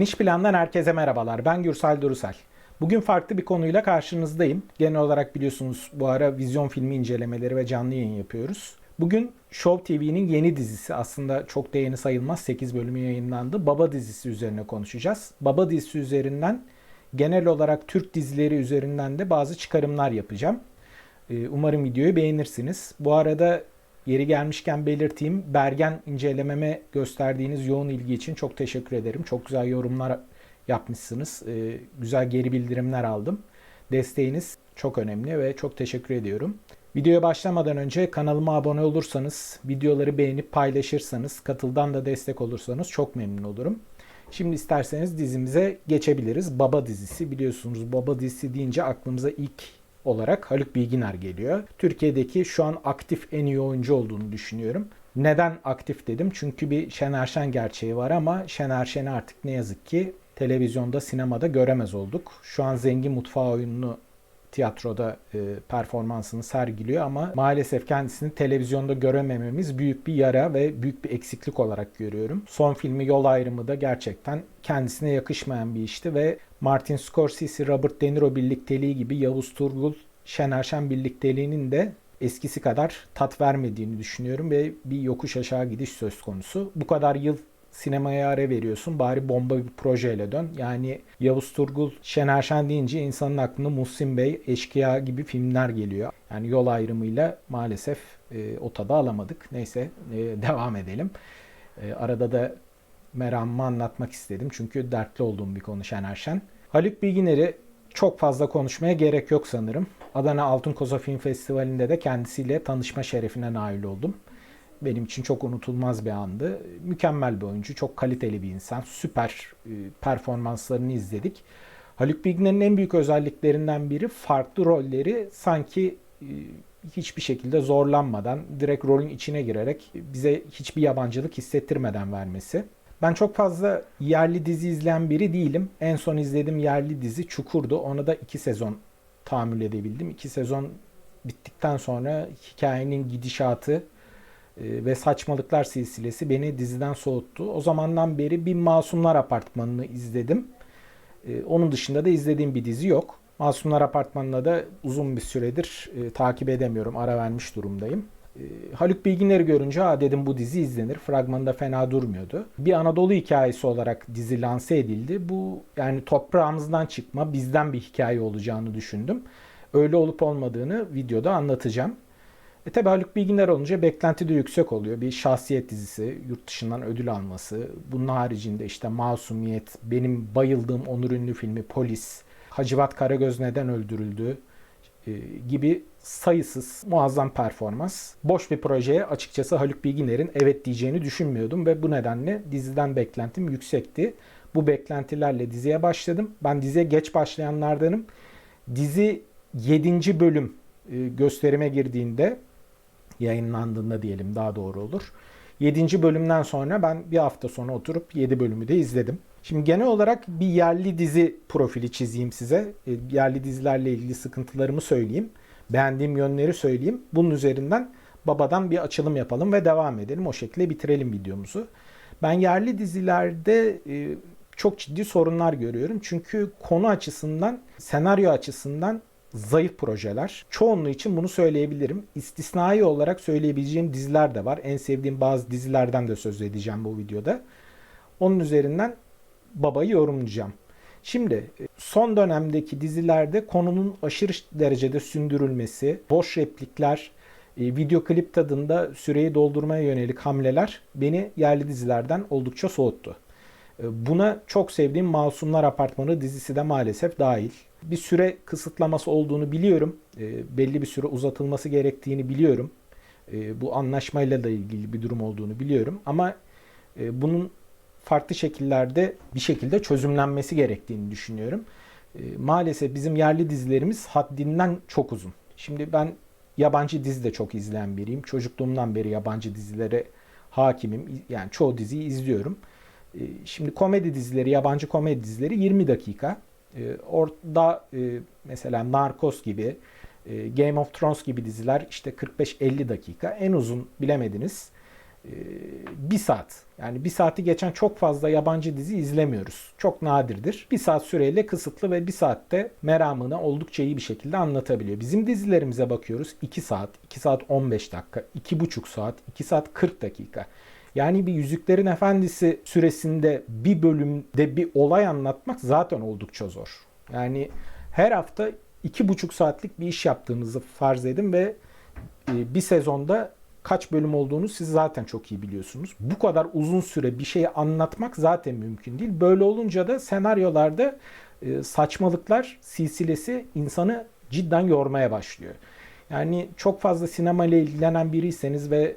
Geniş plandan herkese merhabalar. Ben Gürsel Durusel. Bugün farklı bir konuyla karşınızdayım. Genel olarak biliyorsunuz bu ara vizyon filmi incelemeleri ve canlı yayın yapıyoruz. Bugün Show TV'nin yeni dizisi aslında çok da yeni sayılmaz 8 bölümü yayınlandı. Baba dizisi üzerine konuşacağız. Baba dizisi üzerinden genel olarak Türk dizileri üzerinden de bazı çıkarımlar yapacağım. Ee, Umarım videoyu beğenirsiniz. Bu arada yeri gelmişken belirteyim. Bergen incelememe gösterdiğiniz yoğun ilgi için çok teşekkür ederim. Çok güzel yorumlar yapmışsınız. Ee, Güzel geri bildirimler aldım. Desteğiniz çok önemli ve çok teşekkür ediyorum. Videoya başlamadan önce kanalıma abone olursanız, videoları beğenip paylaşırsanız, katıldan da destek olursanız çok memnun olurum. Şimdi isterseniz dizimize geçebiliriz. Baba dizisi biliyorsunuz Baba dizisi deyince aklımıza ilk olarak Haluk Bilginer geliyor. Türkiye'deki şu an aktif en iyi oyuncu olduğunu düşünüyorum. Neden aktif dedim? Çünkü bir Şener Şen gerçeği var ama Şener Şen'i artık ne yazık ki televizyonda, sinemada göremez olduk. Şu an Zengin Mutfağı oyununu tiyatroda e, performansını sergiliyor ama maalesef kendisini televizyonda göremememiz büyük bir yara ve büyük bir eksiklik olarak görüyorum. Son filmi Yol Ayrımı da gerçekten kendisine yakışmayan bir işti ve Martin Scorsese, Robert De Niro birlikteliği gibi Yavuz Turgul, Şener Şen birlikteliğinin de eskisi kadar tat vermediğini düşünüyorum ve bir yokuş aşağı gidiş söz konusu. Bu kadar yıl sinemaya ara veriyorsun. Bari bomba bir projeyle dön. Yani Yavuz Turgul, Şener Şen deyince insanın aklına Muhsin Bey, Eşkıya gibi filmler geliyor. Yani yol ayrımıyla maalesef e, o tadı alamadık. Neyse e, devam edelim. E, arada da meramımı anlatmak istedim. Çünkü dertli olduğum bir konu Şener Şen. Haluk Bilginer'i çok fazla konuşmaya gerek yok sanırım. Adana Altın Koza Film Festivali'nde de kendisiyle tanışma şerefine nail oldum benim için çok unutulmaz bir andı. Mükemmel bir oyuncu, çok kaliteli bir insan. Süper e, performanslarını izledik. Haluk Bilginer'in en büyük özelliklerinden biri farklı rolleri sanki e, hiçbir şekilde zorlanmadan, direkt rolün içine girerek bize hiçbir yabancılık hissettirmeden vermesi. Ben çok fazla yerli dizi izleyen biri değilim. En son izlediğim yerli dizi Çukur'du. Ona da iki sezon tahammül edebildim. İki sezon bittikten sonra hikayenin gidişatı, ve Saçmalıklar silsilesi beni diziden soğuttu. O zamandan beri bir Masumlar Apartmanı'nı izledim. E, onun dışında da izlediğim bir dizi yok. Masumlar Apartmanı'na da uzun bir süredir e, takip edemiyorum. Ara vermiş durumdayım. E, Haluk Bilginer'i görünce ha dedim bu dizi izlenir. Fragmanında fena durmuyordu. Bir Anadolu hikayesi olarak dizi lanse edildi. Bu yani toprağımızdan çıkma bizden bir hikaye olacağını düşündüm. Öyle olup olmadığını videoda anlatacağım. E tabi Haluk Bilginer olunca beklenti de yüksek oluyor. Bir şahsiyet dizisi, yurt dışından ödül alması. Bunun haricinde işte Masumiyet, benim bayıldığım onur ünlü filmi Polis, Hacivat Karagöz neden öldürüldü e, gibi sayısız muazzam performans. Boş bir projeye açıkçası Haluk Bilginer'in evet diyeceğini düşünmüyordum ve bu nedenle diziden beklentim yüksekti. Bu beklentilerle diziye başladım. Ben diziye geç başlayanlardanım. Dizi 7. bölüm e, gösterime girdiğinde yayınlandığında diyelim daha doğru olur. 7. bölümden sonra ben bir hafta sonra oturup 7 bölümü de izledim. Şimdi genel olarak bir yerli dizi profili çizeyim size. E, yerli dizilerle ilgili sıkıntılarımı söyleyeyim. Beğendiğim yönleri söyleyeyim. Bunun üzerinden babadan bir açılım yapalım ve devam edelim. O şekilde bitirelim videomuzu. Ben yerli dizilerde e, çok ciddi sorunlar görüyorum. Çünkü konu açısından, senaryo açısından zayıf projeler. Çoğunluğu için bunu söyleyebilirim. İstisnai olarak söyleyebileceğim diziler de var. En sevdiğim bazı dizilerden de söz edeceğim bu videoda. Onun üzerinden babayı yorumlayacağım. Şimdi son dönemdeki dizilerde konunun aşırı derecede sündürülmesi, boş replikler, e, video klip tadında süreyi doldurmaya yönelik hamleler beni yerli dizilerden oldukça soğuttu. E, buna çok sevdiğim Masumlar Apartmanı dizisi de maalesef dahil bir süre kısıtlaması olduğunu biliyorum. E, belli bir süre uzatılması gerektiğini biliyorum. E, bu anlaşmayla da ilgili bir durum olduğunu biliyorum. Ama e, bunun farklı şekillerde bir şekilde çözümlenmesi gerektiğini düşünüyorum. E, maalesef bizim yerli dizilerimiz haddinden çok uzun. Şimdi ben yabancı dizi de çok izleyen biriyim. Çocukluğumdan beri yabancı dizilere hakimim. Yani çoğu diziyi izliyorum. Şimdi komedi dizileri, yabancı komedi dizileri 20 dakika. E, orada e, mesela Narcos gibi, e, Game of Thrones gibi diziler işte 45-50 dakika. En uzun bilemediniz e, bir saat. Yani bir saati geçen çok fazla yabancı dizi izlemiyoruz. Çok nadirdir. Bir saat süreyle kısıtlı ve bir saatte meramını oldukça iyi bir şekilde anlatabiliyor. Bizim dizilerimize bakıyoruz. 2 saat, 2 saat 15 dakika, 2,5 saat, 2 saat 40 dakika. Yani bir Yüzüklerin Efendisi süresinde bir bölümde bir olay anlatmak zaten oldukça zor. Yani her hafta iki buçuk saatlik bir iş yaptığınızı farz edin ve e, bir sezonda kaç bölüm olduğunu siz zaten çok iyi biliyorsunuz. Bu kadar uzun süre bir şeyi anlatmak zaten mümkün değil. Böyle olunca da senaryolarda e, saçmalıklar silsilesi insanı cidden yormaya başlıyor. Yani çok fazla sinema ile ilgilenen biriyseniz ve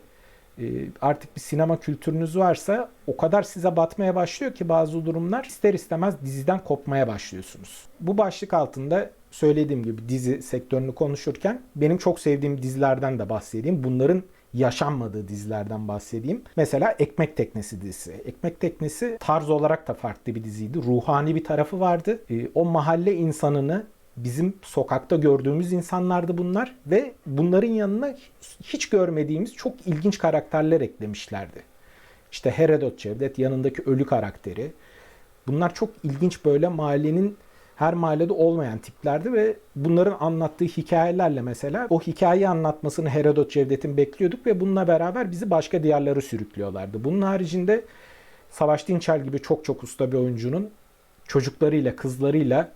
artık bir sinema kültürünüz varsa o kadar size batmaya başlıyor ki bazı durumlar ister istemez diziden kopmaya başlıyorsunuz. Bu başlık altında söylediğim gibi dizi sektörünü konuşurken benim çok sevdiğim dizilerden de bahsedeyim. Bunların yaşanmadığı dizilerden bahsedeyim. Mesela Ekmek Teknesi dizisi. Ekmek Teknesi tarz olarak da farklı bir diziydi. Ruhani bir tarafı vardı. E, o mahalle insanını bizim sokakta gördüğümüz insanlardı bunlar ve bunların yanına hiç görmediğimiz çok ilginç karakterler eklemişlerdi. İşte Herodot Cevdet yanındaki ölü karakteri. Bunlar çok ilginç böyle mahallenin her mahallede olmayan tiplerdi ve bunların anlattığı hikayelerle mesela o hikayeyi anlatmasını Herodot Cevdet'in bekliyorduk ve bununla beraber bizi başka diyarlara sürüklüyorlardı. Bunun haricinde Savaş Dinçel gibi çok çok usta bir oyuncunun çocuklarıyla, kızlarıyla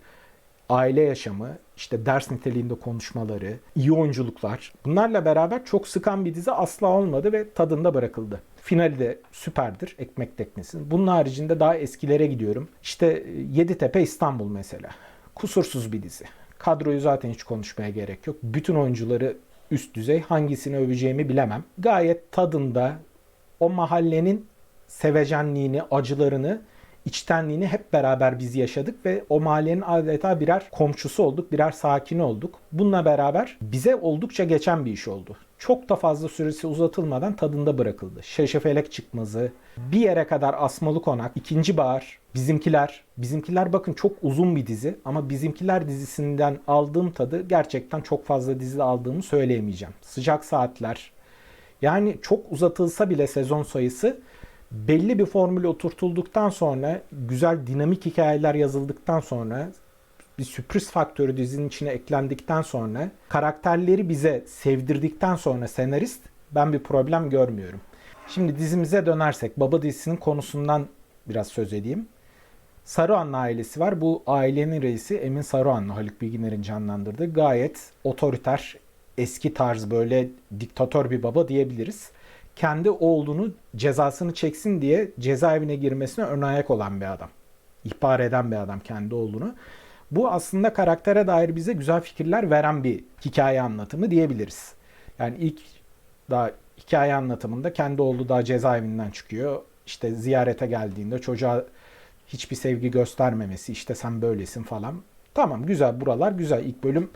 aile yaşamı, işte ders niteliğinde konuşmaları, iyi oyunculuklar. Bunlarla beraber çok sıkan bir dizi asla olmadı ve tadında bırakıldı. Finali de süperdir Ekmek Teknesi'nin. Bunun haricinde daha eskilere gidiyorum. İşte Yeditepe İstanbul mesela. Kusursuz bir dizi. Kadroyu zaten hiç konuşmaya gerek yok. Bütün oyuncuları üst düzey. Hangisini öveceğimi bilemem. Gayet tadında o mahallenin sevecenliğini, acılarını içtenliğini hep beraber biz yaşadık ve o mahallenin adeta birer komşusu olduk, birer sakini olduk. Bununla beraber bize oldukça geçen bir iş oldu. Çok da fazla süresi uzatılmadan tadında bırakıldı. Şeşefelek çıkmazı, bir yere kadar asmalı konak, ikinci bahar, bizimkiler. Bizimkiler bakın çok uzun bir dizi ama bizimkiler dizisinden aldığım tadı gerçekten çok fazla dizide aldığımı söyleyemeyeceğim. Sıcak saatler. Yani çok uzatılsa bile sezon sayısı belli bir formüle oturtulduktan sonra, güzel dinamik hikayeler yazıldıktan sonra, bir sürpriz faktörü dizinin içine eklendikten sonra, karakterleri bize sevdirdikten sonra senarist ben bir problem görmüyorum. Şimdi dizimize dönersek Baba dizisinin konusundan biraz söz edeyim. Saruhanlı ailesi var. Bu ailenin reisi Emin Saruhanlı, Haluk Bilginer'in canlandırdığı gayet otoriter, eski tarz böyle diktatör bir baba diyebiliriz kendi oğlunu cezasını çeksin diye cezaevine girmesine ön ayak olan bir adam. İhbar eden bir adam kendi oğlunu. Bu aslında karaktere dair bize güzel fikirler veren bir hikaye anlatımı diyebiliriz. Yani ilk daha hikaye anlatımında kendi oğlu daha cezaevinden çıkıyor. İşte ziyarete geldiğinde çocuğa hiçbir sevgi göstermemesi, işte sen böylesin falan. Tamam güzel buralar güzel. İlk bölümle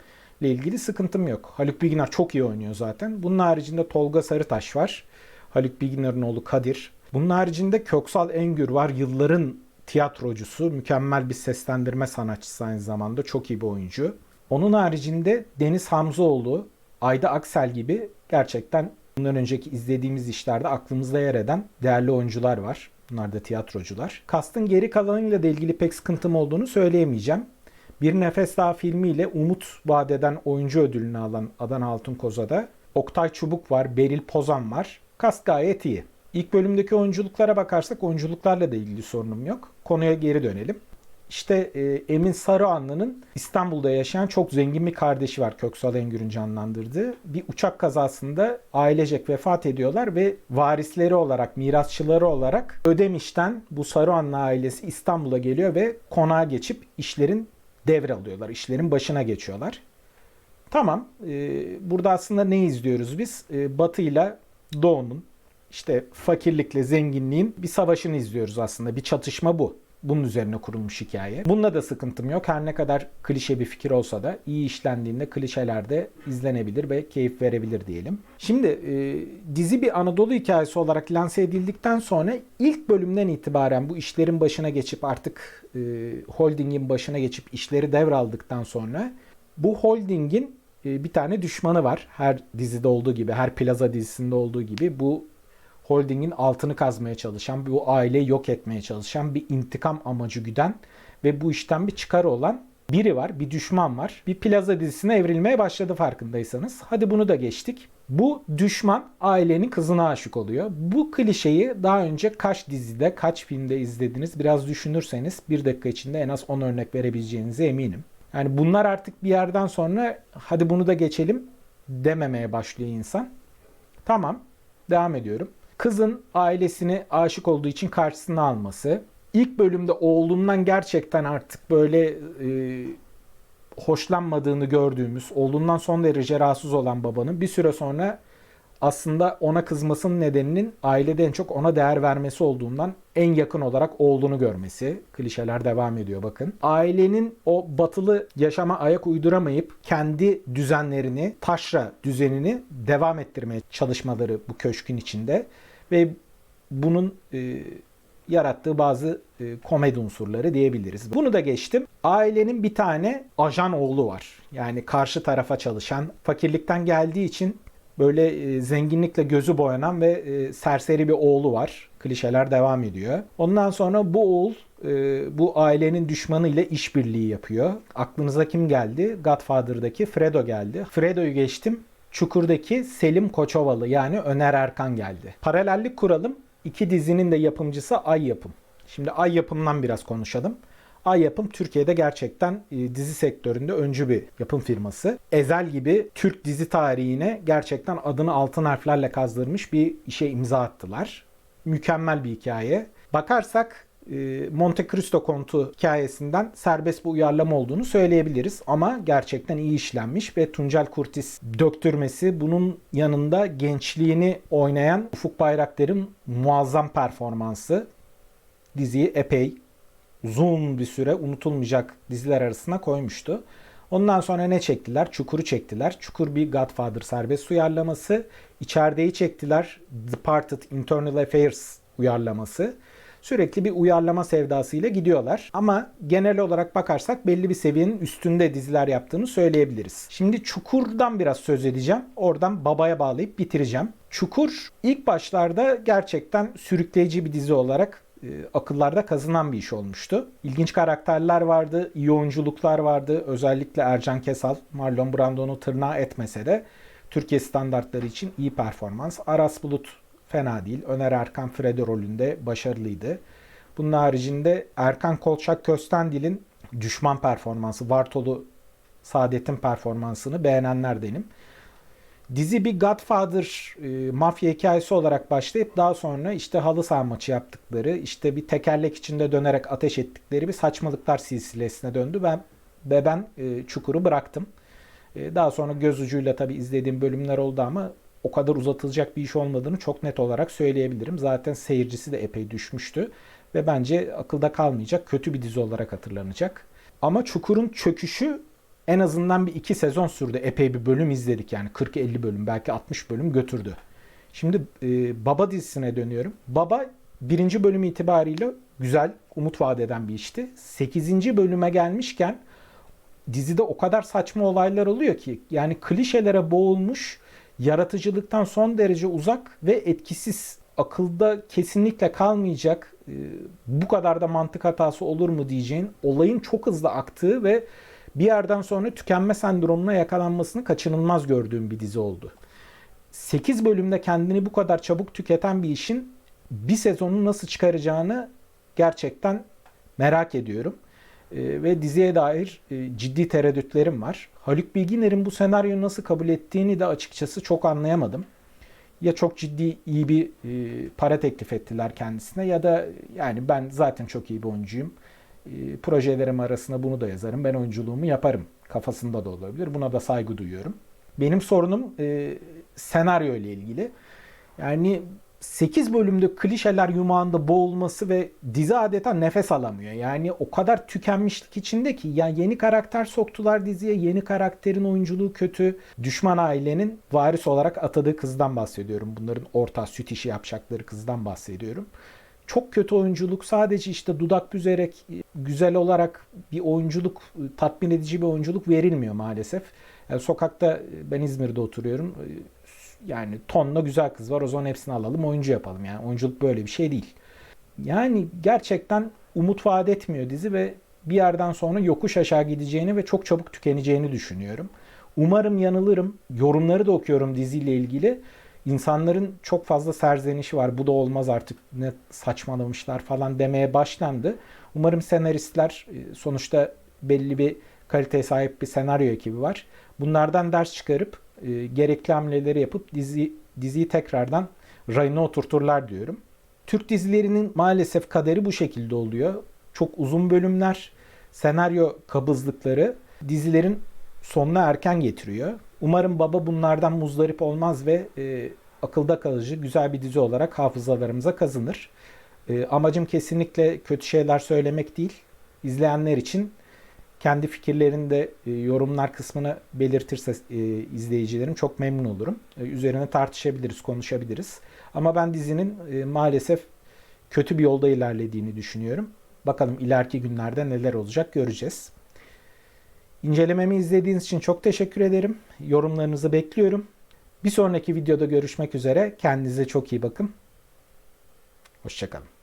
ilgili sıkıntım yok. Haluk Bilginer çok iyi oynuyor zaten. Bunun haricinde Tolga Sarıtaş var. Haluk Bilginer'in oğlu Kadir. Bunun haricinde Köksal Engür var. Yılların tiyatrocusu, mükemmel bir seslendirme sanatçısı aynı zamanda. Çok iyi bir oyuncu. Onun haricinde Deniz Hamzoğlu, Ayda Aksel gibi gerçekten bundan önceki izlediğimiz işlerde aklımızda yer eden değerli oyuncular var. Bunlar da tiyatrocular. Kastın geri kalanıyla da ilgili pek sıkıntım olduğunu söyleyemeyeceğim. Bir Nefes Daha filmiyle umut vadeden oyuncu ödülünü alan Adana Altın Koza'da Oktay Çubuk var, Beril Pozan var. Kas gayet iyi. İlk bölümdeki oyunculuklara bakarsak oyunculuklarla da ilgili sorunum yok. Konuya geri dönelim. İşte e, Emin Sarıanlı'nın İstanbul'da yaşayan çok zengin bir kardeşi var Köksal Engür'ün canlandırdığı. Bir uçak kazasında ailecek vefat ediyorlar ve varisleri olarak, mirasçıları olarak Ödemiş'ten bu Sarıanlı ailesi İstanbul'a geliyor ve konağa geçip işlerin devralıyorlar. işlerin başına geçiyorlar. Tamam, e, burada aslında ne izliyoruz biz? E, Batı ile Doğu'nun işte fakirlikle zenginliğin bir savaşını izliyoruz aslında. Bir çatışma bu. Bunun üzerine kurulmuş hikaye. Bununla da sıkıntım yok. Her ne kadar klişe bir fikir olsa da iyi işlendiğinde klişelerde izlenebilir ve keyif verebilir diyelim. Şimdi e, dizi bir Anadolu hikayesi olarak lanse edildikten sonra ilk bölümden itibaren bu işlerin başına geçip artık e, holdingin başına geçip işleri devraldıktan sonra bu holdingin bir tane düşmanı var. Her dizide olduğu gibi, her plaza dizisinde olduğu gibi bu holdingin altını kazmaya çalışan, bu aileyi yok etmeye çalışan, bir intikam amacı güden ve bu işten bir çıkarı olan biri var, bir düşman var. Bir plaza dizisine evrilmeye başladı farkındaysanız. Hadi bunu da geçtik. Bu düşman ailenin kızına aşık oluyor. Bu klişeyi daha önce kaç dizide, kaç filmde izlediniz biraz düşünürseniz bir dakika içinde en az 10 örnek verebileceğinize eminim. Yani bunlar artık bir yerden sonra hadi bunu da geçelim dememeye başlıyor insan. Tamam, devam ediyorum. Kızın ailesini aşık olduğu için karşısına alması. İlk bölümde oğlundan gerçekten artık böyle e, hoşlanmadığını gördüğümüz, oğlundan son derece rahatsız olan babanın bir süre sonra aslında ona kızmasının nedeninin ailede en çok ona değer vermesi olduğundan en yakın olarak oğlunu görmesi. Klişeler devam ediyor bakın. Ailenin o batılı yaşama ayak uyduramayıp kendi düzenlerini, taşra düzenini devam ettirmeye çalışmaları bu köşkün içinde ve bunun e, yarattığı bazı e, komedi unsurları diyebiliriz. Bunu da geçtim. Ailenin bir tane ajan oğlu var. Yani karşı tarafa çalışan, fakirlikten geldiği için böyle e, zenginlikle gözü boyanan ve e, serseri bir oğlu var. Klişeler devam ediyor. Ondan sonra bu oğul e, bu ailenin düşmanı ile işbirliği yapıyor. Aklınıza kim geldi? Godfather'daki Fredo geldi. Fredo'yu geçtim. Çukur'daki Selim Koçovalı yani Öner Erkan geldi. Paralellik kuralım. İki dizinin de yapımcısı Ay Yapım. Şimdi Ay Yapım'dan biraz konuşalım. Ay Yapım Türkiye'de gerçekten e, dizi sektöründe öncü bir yapım firması. Ezel gibi Türk dizi tarihine gerçekten adını altın harflerle kazdırmış bir işe imza attılar. Mükemmel bir hikaye. Bakarsak e, Monte Cristo kontu hikayesinden serbest bir uyarlama olduğunu söyleyebiliriz. Ama gerçekten iyi işlenmiş ve Tuncel Kurtis döktürmesi bunun yanında gençliğini oynayan Ufuk Bayraktar'ın muazzam performansı diziyi epey uzun bir süre unutulmayacak diziler arasına koymuştu. Ondan sonra ne çektiler? Çukur'u çektiler. Çukur bir Godfather serbest uyarlaması. İçerideyi çektiler. Departed Internal Affairs uyarlaması. Sürekli bir uyarlama sevdasıyla gidiyorlar. Ama genel olarak bakarsak belli bir seviyenin üstünde diziler yaptığını söyleyebiliriz. Şimdi Çukur'dan biraz söz edeceğim. Oradan babaya bağlayıp bitireceğim. Çukur ilk başlarda gerçekten sürükleyici bir dizi olarak e, akıllarda kazınan bir iş olmuştu. İlginç karakterler vardı, iyi oyunculuklar vardı. Özellikle Ercan Kesal, Marlon Brando'nu tırnağı etmese de Türkiye standartları için iyi performans. Aras Bulut fena değil. Öner Erkan Freddy rolünde başarılıydı. Bunun haricinde Erkan Kolçak Köstendil'in düşman performansı, Vartolu Saadet'in performansını beğenenlerdenim. Dizi bir Godfather e, mafya hikayesi olarak başlayıp daha sonra işte halı saha maçı yaptıkları, işte bir tekerlek içinde dönerek ateş ettikleri bir saçmalıklar silsilesine döndü. Ben ve ben e, Çukur'u bıraktım. E, daha sonra göz ucuyla tabii izlediğim bölümler oldu ama o kadar uzatılacak bir iş olmadığını çok net olarak söyleyebilirim. Zaten seyircisi de epey düşmüştü ve bence akılda kalmayacak kötü bir dizi olarak hatırlanacak. Ama Çukur'un çöküşü en azından bir iki sezon sürdü. Epey bir bölüm izledik yani 40-50 bölüm belki 60 bölüm götürdü. Şimdi e, Baba dizisine dönüyorum. Baba birinci bölüm itibariyle güzel, umut vaat eden bir işti. 8. bölüme gelmişken dizide o kadar saçma olaylar oluyor ki yani klişelere boğulmuş, yaratıcılıktan son derece uzak ve etkisiz akılda kesinlikle kalmayacak e, bu kadar da mantık hatası olur mu diyeceğin olayın çok hızlı aktığı ve bir yerden sonra tükenme sendromuna yakalanmasını kaçınılmaz gördüğüm bir dizi oldu. 8 bölümde kendini bu kadar çabuk tüketen bir işin bir sezonu nasıl çıkaracağını gerçekten merak ediyorum. Ee, ve diziye dair e, ciddi tereddütlerim var. Haluk Bilginer'in bu senaryoyu nasıl kabul ettiğini de açıkçası çok anlayamadım. Ya çok ciddi iyi bir e, para teklif ettiler kendisine ya da yani ben zaten çok iyi bir oyuncuyum e, projelerim arasında bunu da yazarım. Ben oyunculuğumu yaparım. Kafasında da olabilir. Buna da saygı duyuyorum. Benim sorunum e, senaryo ile ilgili. Yani 8 bölümde klişeler yumağında boğulması ve dizi adeta nefes alamıyor. Yani o kadar tükenmişlik içinde ki ya yeni karakter soktular diziye. Yeni karakterin oyunculuğu kötü. Düşman ailenin varis olarak atadığı kızdan bahsediyorum. Bunların orta süt işi yapacakları kızdan bahsediyorum çok kötü oyunculuk sadece işte dudak büzerek güzel olarak bir oyunculuk tatmin edici bir oyunculuk verilmiyor maalesef. Yani sokakta e, ben İzmir'de oturuyorum. E, Yani tonla güzel kız var. O zaman hepsini alalım oyuncu yapalım. Yani oyunculuk böyle bir şey değil. Yani gerçekten umut vaat etmiyor dizi ve bir yerden sonra yokuş aşağı gideceğini ve çok çabuk tükeneceğini düşünüyorum. Umarım yanılırım. Yorumları da okuyorum diziyle ilgili. İnsanların çok fazla serzenişi var. Bu da olmaz artık ne saçmalamışlar falan demeye başlandı. Umarım senaristler e, sonuçta belli bir kaliteye sahip bir senaryo ekibi var. Bunlardan ders çıkarıp e, gerekli hamleleri yapıp dizi diziyi tekrardan rayına oturturlar diyorum. Türk dizilerinin maalesef kaderi bu şekilde oluyor. Çok uzun bölümler, senaryo kabızlıkları dizilerin sonuna erken getiriyor. Umarım Baba bunlardan muzdarip olmaz ve e, akılda kalıcı güzel bir dizi olarak hafızalarımıza kazınır. E, amacım kesinlikle kötü şeyler söylemek değil. İzleyenler için kendi fikirlerini de e, yorumlar kısmına belirtirse e, izleyicilerim çok memnun olurum. E, üzerine tartışabiliriz, konuşabiliriz. Ama ben dizinin e, maalesef kötü bir yolda ilerlediğini düşünüyorum. Bakalım ileriki günlerde neler olacak göreceğiz. İncelememi izlediğiniz için çok teşekkür ederim. Yorumlarınızı bekliyorum. Bir sonraki videoda görüşmek üzere. Kendinize çok iyi bakın. Hoşçakalın.